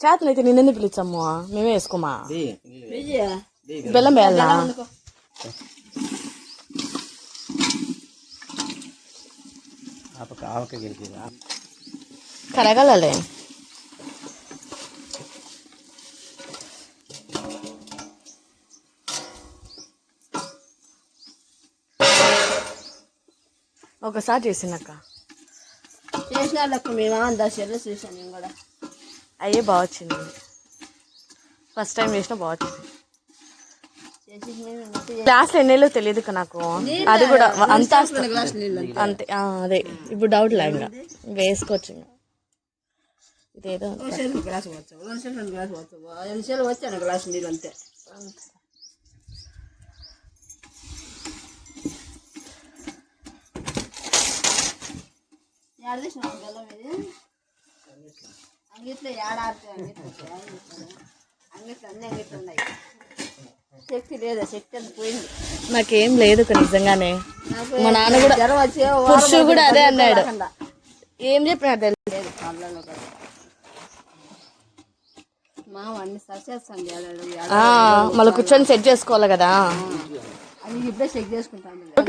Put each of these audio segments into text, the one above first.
చేతులు అయితే నిన్నెందుకు పిలిచాము? మేమే వేసుకోమా? బెల్లం వేయాలా? కరగలలే. ఒకసారి చేసినక్క. చేసిన మేము అందా? చేసాను కూడా. అయ్యే బాగా వచ్చింది ఫస్ట్ టైం చేసినా బాగా వచ్చింది క్లాస్లో ఎన్నేళ్ళు తెలియదు ఇక నాకు. అది కూడా అంతా అంతే. అదే. ఇప్పుడు డౌట్ లే ఇంకా. వేసుకోవచ్చు ఇంకా. ఇదేదో గ్లాస్ నీళ్ళు అంతే. బెల్లం ఇది? అంగిట్లో ఏడాడితే అంగిట్లో అంగిట్లో అన్ని అంగిట్లు ఉన్నాయి. శక్తి లేదా? శక్తి అంత పోయింది. నాకేం లేదు నిజంగానే. మా నాన్న కూడా జ్వరం వచ్చి పురుషు కూడా అదే అన్నాడు. ఏం కాళ్ళలో కూడా ఏడాడు ఆ, మళ్ళీ కూర్చొని సెట్ చేసుకోవాలి కదా. ఇప్పుడే చెక్ చేసుకుంటాను. ఒక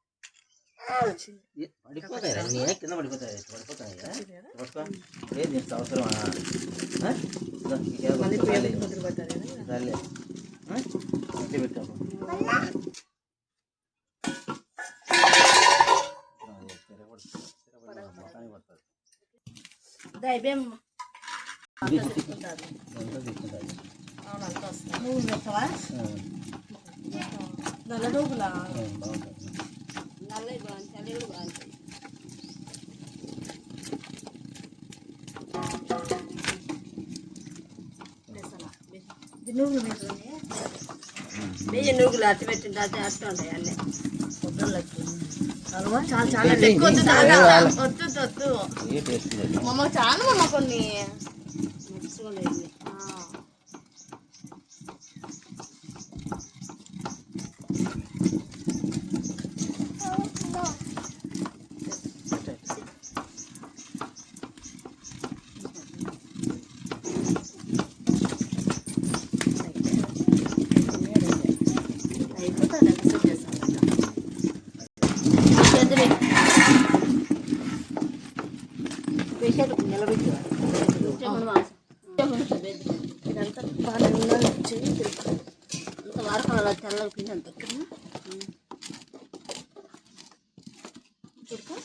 పడిపోతాయి? నేనే కింద పడిపోతాయి? పడిపోతాయి? పట్టుకో లేదు. చాలే. ఆ? ఇట్లే పెట్టాము. నువ్వు పెట్టవా నల్ల డోగులా నల్లవి బాగుంది తెల్లవి కూడా బాగుంటాయి ఇది నువ్వులు పెట్టండి వెయ్యి నువ్వులు అట్టు పెట్టింది అట్టు అట్టు ఉంటాయి అన్నీ చాలా చాలా ఎక్కువ వద్దు. వద్దు వద్దు, వద్దు. ఏ టేస్ట్ లేదు. మమ్మ చాలా మమ్మ కొన్ని మెచ్చుకోలేదు ఆ. అయిపోతుంది ఎంతసేపు చేస్తాను పేషెంట్ నిలబెట్టి ఇదంతా బాగా నూనె వచ్చి అంత వరకు అలా తెల్లగా పిండి అంత చూడుకో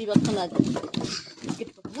ఈ పక్కన అది పక్కన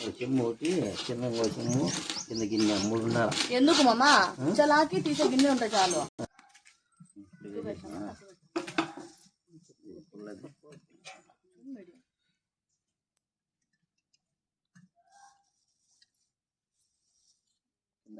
చెమ్ము ఒకటి చిన్న చెమ్ము కింద గిన్నె మూడున్నర. ఎందుకు మమ్మ చలాకి తీసే గిన్నె ఉంటాయి చాలు. కింద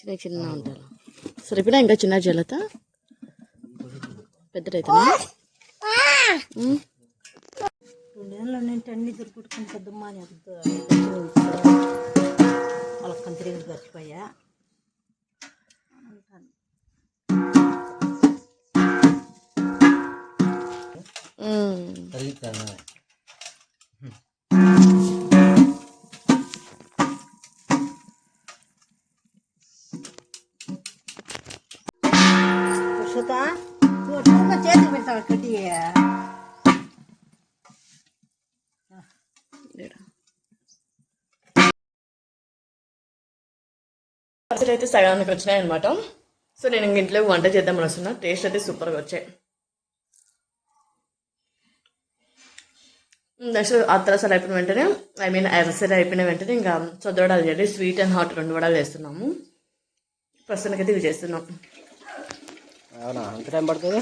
చిన్న చిన్న ఉంటాను. సరిపోయినా ఇంకా చిన్న జలత. పెద్దదైతే రెండేళ్ళు నేను అన్ని దొరుకుట్టుకుని పెద్దమ్మ అని వాళ్ళకి కంతిరిగి గడిచిపోయా కరిగిస్తాను పురుషత నువ్వు చేతి పెడతావు కట్టి పచ్చడి అయితే సగానికి వచ్చినాయి అనమాట సో నేను ఇంట్లో వంట చేద్దామని వస్తున్నా టేస్ట్ అయితే సూపర్గా వచ్చాయి. నెక్స్ట్ అత్తరసలు అయిపోయిన వెంటనే ఐ మీన్ అరసలు అయిపోయిన వెంటనే ఇంకా చదవడాలు చేయాలి. స్వీట్ అండ్ హాట్ రెండు వడాలు వేస్తున్నాము. ప్రస్తుతానికైతే ఇవి చేస్తున్నాం. అవునా? అంత టైం పడుతుంది?